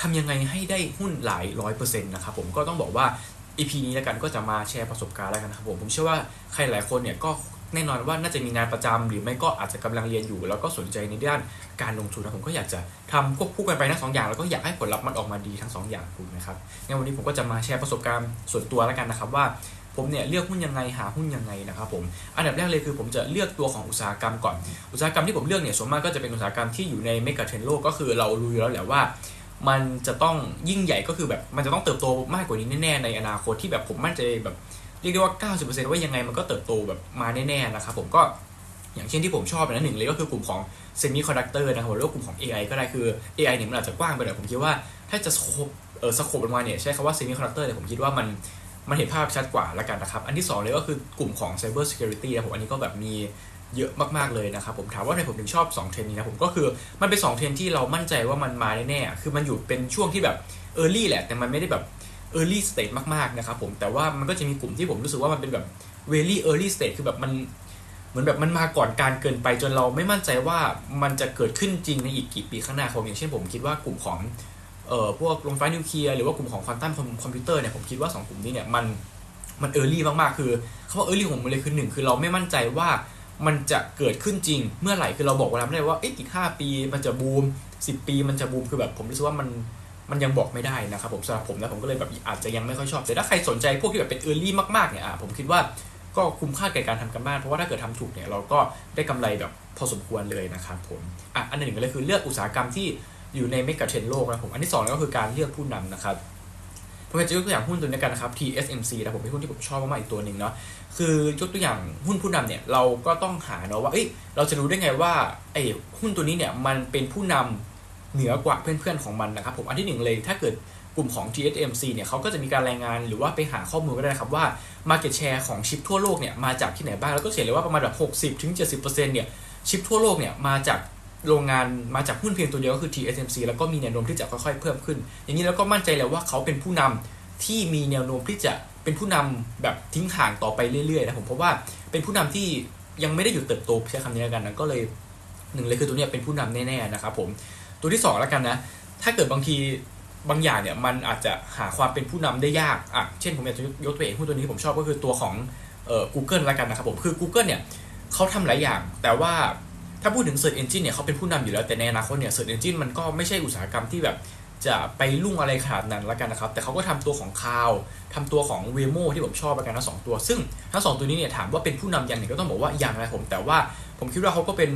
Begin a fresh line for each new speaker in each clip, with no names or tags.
ทำยังไงให้ได้หุ้นหลายร้อยเปอร์เซ็นต์นะครับผมก็ต้องบอกว่า EP นี้แล้วกันก็จะมาแชร์ประสบการณ์แล้วกันนะครับผมผมเชื่อว่าใครหลายคนเนี่ยก็แน่นอนว่าน่าจะมีงานประจำหรือไม่ก็อาจจะกำลังเรียนอยู่ แล้วก็สนใจในด้านการลงทุนนะผมก็อยากจะทำควบคู่กันไปทั้งสองอย่าง แล้วก็อยากให้ผลลัพธ์มันออกมาดีทั้งสองอย่างคุณนะครับในวันนี้ผมก็จะมาแชร์ประสบการณ์ส่วนตัวแล้วกันนะครับว่าผมเนี่ยเลือกหุ้นยังไงหาหุ้นยังไงนะครับผมอันดับแรกเลยคือผมจะเลือกตัวของอุตสาหกรรมก่อน อุตสาหกรรมที่ผมเลือกเนี่ยส่วนมากก็จะเป็นอุตสาหกรรมที่อยู่ในเมกะเทรนโลกก็คือเรารู้อยู่แล้วแหละว่า มันจะต้องยิ่งใหญ่ก็คือแบบมันจะต้องเติบโตมากกว่านี้แน่ๆในอนาคตที่แบบผมมั่นใจแบบเรียกได้ว่า 90%ว่ายังไงมันก็เติบโตแบบมาแน่ๆนะครับผมก็อย่างเช่นที่ผมชอบนะหนึ่งเลยก็คือกลุ่มของเซมิคอนดักเตอร์นะครับหรือว่ากลุ่มของ AI ก็ได้คือ AI เนี่ยมันอาจจะกว้างไปหน่อยผมคิดว่าถ้าจะสโคปเออสโคปลงมาเนี่ยใช้คำว่าเซมิคอนดักเตอร์เนี่ยผมคิดว่ามันมันเห็นภาพชัดกว่าละกันนะครับ อันที่สองเลยก็คือกลุ่มของ Cyber Security นะผมอันนี้ก็แบบมี เยอะมากๆเลยนะครับผมถามว่าทำไมผมถึงชอบ 2 เทรนด์นี้นะผมก็คือมันเป็น 2 เทรนที่เรามั่นใจว่ามันมาแน่ๆคือมันอยู่เป็นช่วงที่แบบ Early แหละ แต่มันไม่ได้แบบ Early Stage มากๆนะครับผมแต่ว่ามันก็จะมีกลุ่มที่ผมรู้สึกว่ามันเป็นแบบ very early stage คือแบบมันเหมือนแบบมันมาก่อนการเกินไปจนเราไม่มั่นใจว่ามันจะเกิดขึ้นจริงในอีกกี่ปีข้างหน้าผมอย่างเช่นผมคิดว่ากลุ่มของเอ่อพวกโรงไฟนิวเคลียร์หรือว่ากลุ่มของควอนตัมคอมพิวเตอร์เนี่ยผมคิดว่า 2 กลุ่มนี้เนี่ยมันมันเออร์ลี่มากๆ คือเขาว่าเออร์ลี่ของผมเลยคือหนึ่งคือเราไม่มั่นใจว่า มันจะเกิดขึ้นจริงเมื่อไหร่คือเราบอกเวลาไม่ได้ว่าอ๊ะอีก5ปีมันจะบูม10ปีมันจะบูมคือแบบผมรู้สึกว่ามันมันยังบอกไม่ได้นะครับผมสำหรับผมนะผมก็เลยแบบอาจจะยังไม่ค่อยชอบแต่ถ้าใครสนใจพวกที่แบบเป็นเออร์ลี่มากๆเนี่ยอะผมคิดว่าก็คุ้มค่าแก่การทำกันบ้าน เพราะว่าถ้าเกิดทำถูกเนี่ยเราก็ได้กำไรแบบพอสมควรเลยนะครับผมอะอันหนึ่งก็เลยคือเลือกอุตสาหกรรมที่อยู่ในเมกะเทรนโลกนะผมอันที่สองก็คือการเลือกผู้นำนะครับ ผมจะยกตัวอย่างหุ้นตัวนี้กันนะครับ TSMC นะผมเป็นหุ้นที่ผมชอบมากๆอีกตัวหนึ่งเนาะคือยกตัวอย่างหุ้นผู้นำเนี่ยเราก็ต้องหาเนาะว่าเอ้ยเราจะรู้ได้ไงว่าไอ้หุ้นตัวนี้เนี่ยมันเป็นผู้นำเหนือกว่าเพื่อนๆของมันนะครับผมอันที่หนึ่งเลยถ้าเกิดกลุ่มของ TSMC เนี่ยเขาก็จะมีการรายงานหรือว่าไปหาข้อมูลก็ได้นะครับว่า Market Share ของชิปทั่วโลกเนี่ยมาจากที่ไหนบ้างแล้วก็เขียนเลยว่าประมาณแบบ60ถึง70%เนี่ยชิปทั่วโลกเนี่ยมาจาก โรงงานมาจากหุ้นเพียงตัวเดียวก็คือ TSMC แล้วก็มีแนวโน้มที่จะค่อยๆเพิ่มขึ้น อย่างนี้แล้วก็มั่นใจแล้วว่าเขาเป็นผู้นำที่มีแนวโน้มที่จะเป็นผู้นำแบบทิ้งห่างต่อไปเรื่อยๆนะผมเพราะว่าเป็นผู้นำที่ยังไม่ได้หยุดเติบโตใช้คำนี้แล้วกันนะก็เลยหนึ่งเลยคือตัวเนี้ยเป็นผู้นำแน่ๆนะครับผมตัวที่สองแล้วกันนะถ้าเกิดบางทีบางอย่างเนี่ยมันอาจจะหาความเป็นผู้นำได้ยากอะเช่นผมอยากจะยกตัวอย่างหุ้นตัวนี้ที่ผมชอบก็คือตัวของเอ่อ Google แล้วกันนะครับผมคือ Google เนี่ยเขาทำหลายอย่าง แต่ว่า ถ้าพูดถึง Search Engine เนี่ยเขาเป็นผู้นำอยู่แล้ว แต่ในอนาคตเนี่ย Search Engine มันก็ไม่ใช่อุตสาหกรรมที่แบบจะไปรุ่งอะไรขนาดนั้นล้วกันนะครับ แต่เขาก็ทำตัวของคาวทำตัวของ Waymo ที่ผมชอบแล้วกันทั้งสองตัว ซึ่งทั้งสองตัวนี้เนี่ยถามว่าเป็นผู้นำอย่างหนึ่งก็ต้องบอกว่าอย่างไรผม แต่ว่าผมคิดว่าเขาก็เป็น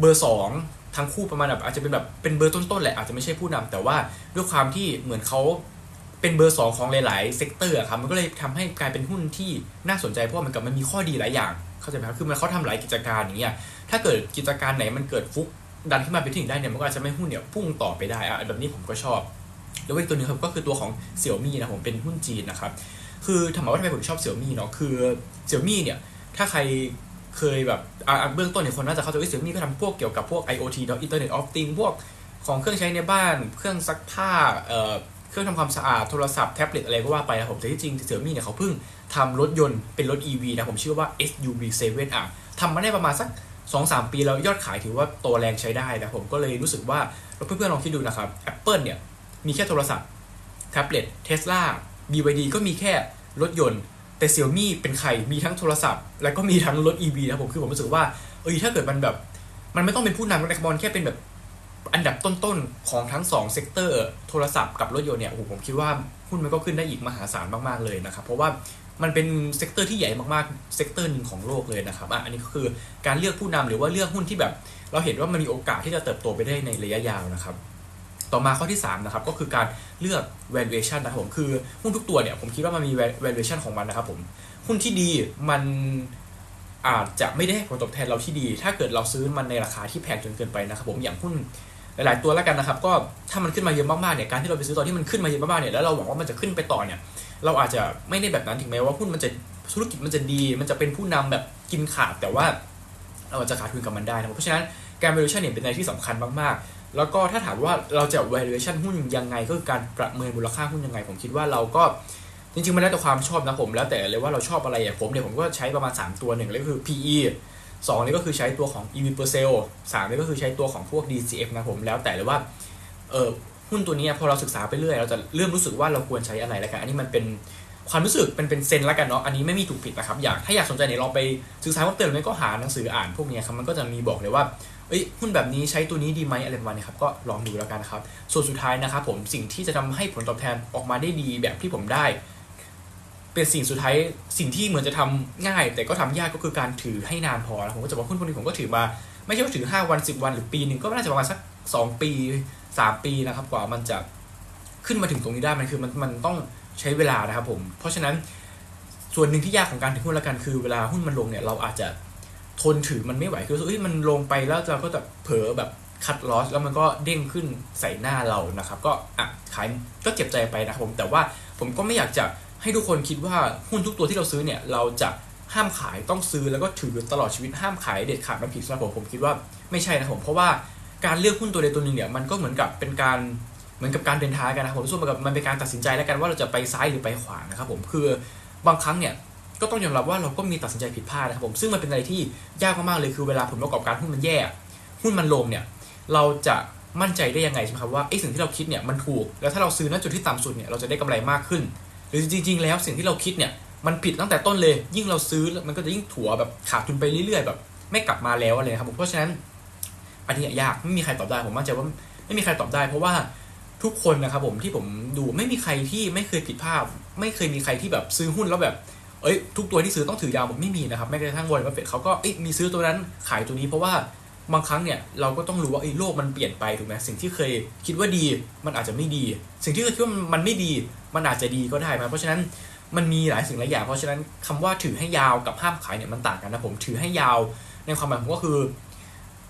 เบอร์สองทั้งคู่ประมาณแบบอาจจะเป็นแบบเป็นเบอร์ต้นๆแหละอาจจะไม่ใช่ผู้นำแต่ว่าด้วยความที่เหมือนเขาเป็นเบอร์สองของหลายๆเซกเตอร์ครับมันก็เลยทำให้กลายเป็นหุ้นที่น่าสนใจเพราะมันกับมันมีข้อดีหลายอย่าง เข้าใจไหมครับคือมันเขาทำหลายกิจการอย่างเงี้ยถ้าเกิดกิจการไหนมันเกิดฟุกดันขึ้นมาไปถึงได้เนี่ยมันก็อาจจะไม่หุ้นเนี่ยพุ่งต่อไปได้อะแบบนี้ผมก็ชอบแล้วอีกตัวหนึงครับก็คือตัวของเสี่ยวมี่นะผมเป็นหุ้นจีนนะครับคือถามว่าทำไมผมชอบเสี่ยวมี่เนาะคือเสี่ยวมี่เนี่ยถ้าใครเคยแบบเบื้องต้นเนี่ยคนน่าจะเข้าใจว่าเสี่ยวมี่ก็ทำพวกเกี่ยวกับพวก IoT เนาะ Internet of Things พวกของเครื่องใช้ในบ้าน เครื่องซักผ้า เครื่องทำความสะอาดโทรศัพท์แท็บเล็ตอะไรก็ว่าไปนะผมแต่ที่จริงเสี่ยวมี่เนี่ยเขาเพิ่งทำรถยนต์เป็นรถ EV นะผมชื่อว่า SUV7 อะทำมาได้ประมาณสัก 2-3 ปีแล้วยอดขายถือว่าโตแรงใช้ได้นะผมก็เลยรู้สึกว่าเพื่อนๆลองคิดดูนะครับ Apple เนี่ยมีแค่โทรศัพท์แท็บเล็ตเทสลา BYD ก็มีแค่รถยนต์ แต่เซี่ยมี่เป็นใครมีทั้งโทรศัพท์ แล้วก็มีทั้งรถ EV นะผมคือผมรู้สึกว่าเออถ้าเกิดมันแบบ มันไม่ต้องเป็นผู้นำในคาร์บอนแค่เป็นแบบ อันดับต้นๆ ของทั้ง 2 เซกเตอร์ โทรศัพท์กับรถยนต์เนี่ยโอ้โหผมคิดว่าหุ้นมันก็ขึ้นได้อีกมหาศาลมากๆเลยนะครับ เพราะว่ามันเป็นเซกเตอร์ที่ใหญ่มากๆ เซกเตอร์หนึ่งของโลกเลยนะครับอะอันนี้ก็คือการเลือกผู้นำหรือว่าเลือกหุ้นที่แบบ เราเห็นว่ามันมีโอกาสที่จะเติบโตไปได้ในระยะยาวนะครับ ต่อมาข้อที่3นะครับก็คือการเลือก valuation นะครับผมคือหุ้นทุกตัวเนี่ยผมคิดว่ามันมี valuation ของมันนะครับผมหุ้นที่ดีมันอาจจะไม่ได้ให้ผลตอบแทนเราที่ดี ถ้าเกิดเราซื้อมันในราคาที่แพงจนเกินไปนะครับผมอย่างหุ้น หลายๆตัวแล้วกันนะครับ ก็ถ้ามันขึ้นมาเยอะมากๆเนี่ยการที่เราไปซื้อตอนที่มันขึ้นมาเยอะมากๆเนี่ยแล้วเราหวังว่ามันจะขึ้นไปต่อเนี่ยเราอาจจะไม่ได้แบบนั้นถึงแม้ว่าหุ้นมันจะธุรกิจมันจะดี มันจะเป็นผู้นำแบบกินขาดแต่ว่าเราอาจจะขาดทุนกับมันได้นะครับเพราะฉะนั้นการ valuation เนี่ยเป็นอะไรที่สำคัญมากๆ แล้วก็ถ้าถามว่าเราจะ valuation หุ้นยังไงก็คือการประเมินมูลค่าหุ้นยังไง ผมคิดว่าเราก็จริงๆมันแล้วแต่ความชอบนะผมแล้วแต่เลยว่าเราชอบอะไรอย่างผมเนี่ยผมก็ใช้ประมาณ 3 ตัวหนึ่งเลยคือ PE สองนี่ก็คือใช้ตัวของ EV per sale สามนี่ก็คือใช้ตัวของพวก DCF นะผมแล้วแต่เลยว่าเออหุ้นตัวนี้พอเราศึกษาไปเรื่อยเราจะเริ่มรู้สึกว่าเราควรใช้อะไรแล้วกัน อันนี้มันเป็นความรู้สึกเป็นเป็นเซนแล้วกันเนาะอันนี้ไม่มีถูกผิดนะครับอยากถ้าอยากสนใจเนี่ยลองไปศึกษาเพิ่มเติมหรือไม่ก็หาหนังสืออ่านพวกนี้ครับมันก็จะมีบอกเลยว่าเอ้ยหุ้นแบบนี้ใช้ตัวนี้ดีไหมอะไรประมาณนี้ครับก็ลองดูแล้วกันครับส่วนสุดท้ายนะครับผมสิ่งที่จะทำให้ผลตอบแทนออกมาได้ดีแบบที่ผมได้ เป็นสิ่งสุดท้ายสิ่งที่เหมือนจะทำง่าย แต่ก็ทำยากก็คือการถือให้นานพอนะผมก็จะบอกหุ้นพวกนี้ผมก็ถือมา ไม่ใช่ว่าถือ 5 วัน 10 วันหรือปีหนึ่งก็น่าจะประมาณสัก 2 ปี 3 ปีนะครับ กว่ามันจะขึ้นมาถึงตรงนี้ได้มันคือมันมันต้องใช้เวลานะครับผม เพราะฉะนั้นส่วนหนึ่งที่ยากของการถือหุ้นละกันคือเวลาหุ้นมันลงเนี่ยเราอาจจะทนถือมันไม่ไหวคือเอ้ยมันลงไปแล้วเราก็จะเผลอแบบคัดลอสแล้วมันก็เด้งขึ้นใส่หน้าเรานะครับ ก็อะขายก็เจ็บใจไปนะครับผมแต่ว่าผมก็ไม่อยากจะ ให้ทุกคนคิดว่าหุ้นทุกตัวที่เราซื้อเนี่ยเราจะห้ามขายต้องซื้อแล้วก็ถือตลอดชีวิตห้ามขายเด็ดขาดมันผิดสำหรับผมผมคิดว่าไม่ใช่นะผมเพราะว่าการเลือกหุ้นตัวใดตัวหนึ่งเนี่ยมันก็เหมือนกับเป็นการเหมือนกับการเดินทางกันนะครับผมส่วนมันกับมันเป็นการตัดสินใจแล้วกันว่าเราจะไปซ้ายหรือไปขวานะครับผมคือบางครั้งเนี่ยก็ต้องยอมรับว่าเราก็มีตัดสินใจผิดพลาดนะครับผมซึ่งมันเป็นอะไรที่ยากมากๆเลยคือเวลาผลประกอบการหุ้นมันแย่หุ้นมันลงเนี่ยเราจะมั่นใจได้ยังไงใช่ไหมครับว่าไอ้สิ่งที่เราคิดเนี่ยมันถูกแล้วถ้าเราซื้อณจุดที่ต่ำสุดเนี่ยเราจะได้กำไรมากขึ้น หรือจริง ๆ แล้วสิ่งที่เราคิดเนี่ยมันผิดตั้งแต่ต้นเลย ยิ่งเราซื้อมันก็จะยิ่งถัวแบบขาดทุนไปเรื่อยๆ แบบ ไม่กลับมาแล้วอะไรครับผมเพราะฉะนั้นอันนี้ยากไม่มีใครตอบได้ผมมั่นใจว่าไม่มีใครตอบได้ เพราะว่าทุกคนนะครับผมที่ผมดูไม่มีใครที่ไม่เคยผิดพลาดไม่เคยมีใครที่แบบซื้อหุ้นแล้วแบบเอ้ยทุกตัวที่ซื้อต้องถือยาวผมไม่มีนะครับแม้กระทั่งวอร์เรนบัฟเฟตเขาก็เอ้ยมีซื้อตัวนั้นขายตัวนี้เพราะว่า บางครั้งเนี่ยเราก็ต้องรู้ว่าไอ้โลกมันเปลี่ยนไปถูกไหมสิ่งที่เคยคิดว่าดีมันอาจจะไม่ดี สิ่งที่เคยคิดว่ามันไม่ดีมันอาจจะดีก็ได้นะเพราะฉะนั้นมันมีหลายสิ่งหลายอย่าง เพราะฉะนั้นคำว่าถือให้ยาวกับห้ามขายเนี่ยมันต่างกันนะผมถือให้ยาวในความหมายผมก็คือ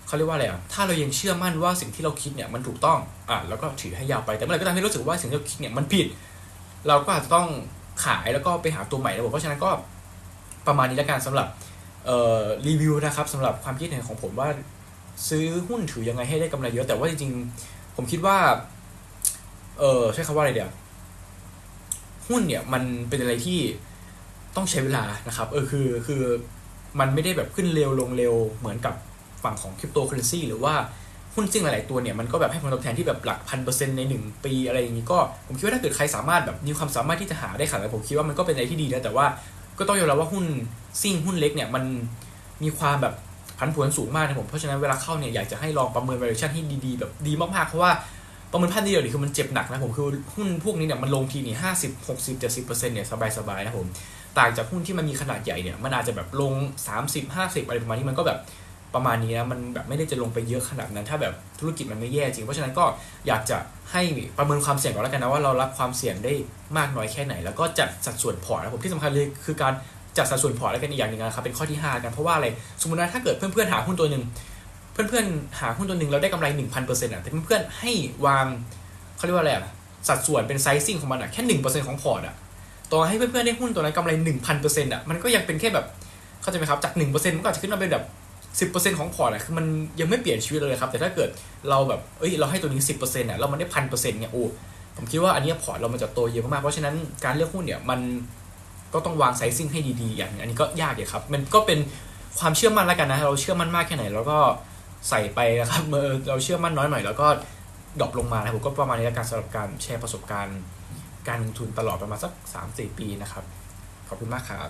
เขาเรียกว่าอะไรอะถ้าเรายังเชื่อมั่นว่าสิ่งที่เราคิดเนี่ยมันถูกต้องอะแล้วก็ถือให้ยาวไปแต่เมื่อไหร่ก็ตามที่รู้สึกว่าสิ่งที่เราคิดเนี่ยมันผิด เราก็อาจจะต้องขายแล้วก็ไปหาตัวใหม่นะผมเพราะฉะนั้นก็ประมาณนี้แล้วกันสำหรับรีวิวนะครับสำหรับความคิดเห็นของผมว่า ซื้อหุ้นถือยังไงให้ได้กำไรเยอะแต่ว่าจริงๆผมคิดว่า เออใช้คำว่าอะไรเดี๋ยวหุ้นเนี่ยมันเป็นอะไรที่ต้องใช้เวลานะครับ เออคือคือมันไม่ได้แบบขึ้นเร็วลงเร็วเหมือนกับฝั่งของคริปโตเคอเรนซีหรือว่าหุ้นซิ่งหลาย ๆ ตัวเนี่ยมันก็แบบให้ผลตอบแทนที่แบบหลักพันเปอร์เซ็นต์ในหนึ่งปีอะไรอย่างนี้ก็ผมคิดว่าถ้าเกิดใครสามารถแบบมีความสามารถที่จะหาได้ขนาดนั้นผมคิดว่ามันก็เป็นอะไรที่ดีนะแต่ว่าก็ต้องยอมรับว่าหุ้นซิ่งหุ้นเล็กเนี่ยมันมีความแบบ ผันผวนสูงมากนะผม เพราะฉะนั้นเวลาเข้าเนี่ยอยากจะให้ลองประเมิน valuation ให้ดีๆแบบดีมากๆ เพราะว่าประเมินพันเดียวนี่คือมันเจ็บหนักนะผมคือหุ้นพวกนี้เนี่ยมันลงทีนี่ห้าสิบหกสิบเจ็ดสิบเปอร์เซ็นต์เนี่ยสบายๆนะผมต่างจากหุ้นที่มันมีขนาดใหญ่เนี่ยมันอาจจะแบบลง30 50อะไรประมาณนี้มันก็แบบประมาณนี้นะมันแบบไม่ได้จะลงไปเยอะขนาดนั้น ถ้าแบบธุรกิจมันไม่แย่จริง เพราะฉะนั้นก็อยากจะให้ประเมินความเสี่ยงก่อนแล้วกันนะว่าเรารับความเสี่ยงได้มากน้อยแค่ไหน แล้วก็จัดสัดส่วนพอร์ตนะผมที่สำคัญเลยคือการ จัดสัดส่วนพอร์ตแล้วกันอีกอย่างหนึ่งนะครับเป็นข้อที่5กันเพราะว่าอะไรสมมติว่าถ้าเกิดเพื่อนๆหาหุ้นตัวหนึ่งเพื่อนๆหาหุ้นตัวหนึ่งแล้วได้กำไร 1,000%อะแต่เพื่อนๆให้วางเขาเรียกว่าอะไรอะสัดส่วนเป็นไซซิ่งของมันอะแค่1%ของพอร์ตอะต่อให้เพื่อนๆได้หุ้นตัวนั้นกำไร 1,000%อะมันก็ยังเป็นแค่แบบเข้าใจไหมครับจาก 1%มันก็อาจจะขึ้นมาเป็นแบบ 10%ของพอร์ตอะคือมันยังไม่เปลี่ยนชีวิตเลยครับแต่ถ้าเกิดเราแบบเอ้ยเราให้ตัวนี้ 10%อะแล้วมันได้พันเปอร์เซ็นต์เนี่ยโอ้ผมคิดว่าอันนี้พอร์ตเรามันจะโตเยอะมากเพราะฉะนั้นการเลือกหุ้นเนี่ยมัน ก็ต้องวางไซซิ่งให้ดีๆอย่างนึงอันนี้ก็ยากอยู่ครับ มันก็เป็นความเชื่อมั่นแล้วกันนะ เราเชื่อมั่นมากแค่ไหนเราก็ใส่ไปนะครับเมื่อเราเชื่อมั่นน้อยหน่อย แล้วก็ดรอปลงมานะผมก็ประมาณนี้แล้วกันสำหรับการแชร์ประสบการณ์ การลงทุนตลอดประมาณสัก 3-4 ปีนะครับ ขอบคุณมากครับ